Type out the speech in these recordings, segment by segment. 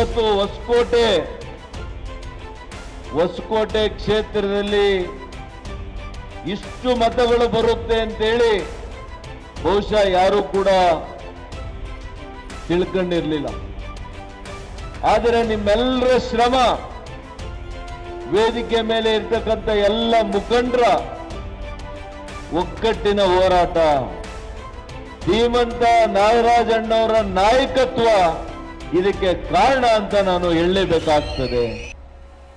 ಇವತ್ತು ಹೊಸಕೋಟೆ ಹೊಸಕೋಟೆ ಕ್ಷೇತ್ರದಲ್ಲಿ ಇಷ್ಟು ಮತಗಳು ಬರುತ್ತೆ ಅಂತೇಳಿ ಬಹುಶಃ ಯಾರು ಕೂಡ ತಿಳ್ಕೊಂಡಿರ್ಲಿಲ್ಲ. ಆದರೆ ನಿಮ್ಮೆಲ್ಲರ ಶ್ರಮ ವೇದಿಕೆ ಮೇಲೆ ಇರ್ತಕ್ಕಂಥ ಎಲ್ಲ ಮುಖಂಡರ ಒಗ್ಗಟ್ಟಿನ ಹೋರಾಟ. ಧೀಮಂತ ನಾಗರಾಜಣ್ಣವರ ನಾಯಕತ್ವ ಇದಕ್ಕೆ ಕಾರಣ ಅಂತ ನಾನು ಹೇಳಲೇಬೇಕಾಗ್ತದೆ.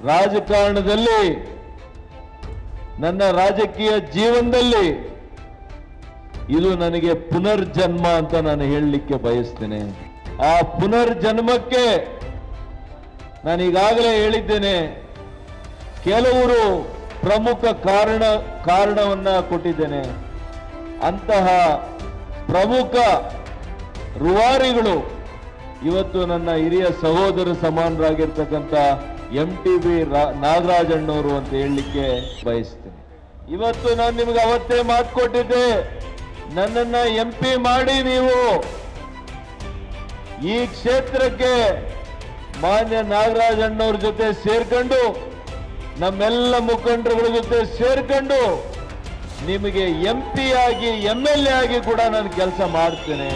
ರಾಜಕಾರಣದಲ್ಲಿ, ನನ್ನ ರಾಜಕೀಯ ಜೀವನದಲ್ಲಿ ಇದು ನನಗೆ ಪುನರ್ಜನ್ಮ ಅಂತ ನಾನು ಹೇಳಲಿಕ್ಕೆ ಬಯಸ್ತೇನೆ. ಆ ಪುನರ್ಜನ್ಮಕ್ಕೆ ನಾನು ಈಗಾಗಲೇ ಹೇಳಿದ್ದೇನೆ, ಕೆಲವರು ಪ್ರಮುಖ ಕಾರಣ, ಕಾರಣವನ್ನ ಕೊಟ್ಟಿದ್ದೇನೆ. ಅಂತಹ ಪ್ರಮುಖ ರೂವಾರಿಗಳು ಇವತ್ತು ನನ್ನ ಹಿರಿಯ ಸಹೋದರ ಸಮಾನರಾಗಿರ್ತಕ್ಕಂಥ ಎಂ ಟಿ ಬಿ ನಾಗರಾಜಣ್ಣವರು ಅಂತ ಹೇಳಲಿಕ್ಕೆ ಬಯಸ್ತೇನೆ. ಇವತ್ತು ನಾನು ನಿಮ್ಗೆ ಅವತ್ತೇ ಮಾತು ಕೊಟ್ಟಿದ್ದೆ. ನನ್ನನ್ನ ಎಂ ಪಿ ಮಾಡಿ ನೀವು. ಈ ಕ್ಷೇತ್ರಕ್ಕೆ ಮಾನ್ಯ ನಾಗರಾಜಣ್ಣವ್ರ ಜೊತೆ ಸೇರ್ಕೊಂಡು, ನಮ್ಮೆಲ್ಲ ಮುಖಂಡರುಗಳ ಜೊತೆ ಸೇರ್ಕೊಂಡು, ನಿಮಗೆ ಎಂ ಪಿ ಆಗಿ ಎಂ ಎಲ್ ಎ ಆಗಿ ಕೂಡ ನಾನು ಕೆಲಸ ಮಾಡ್ತೇನೆ.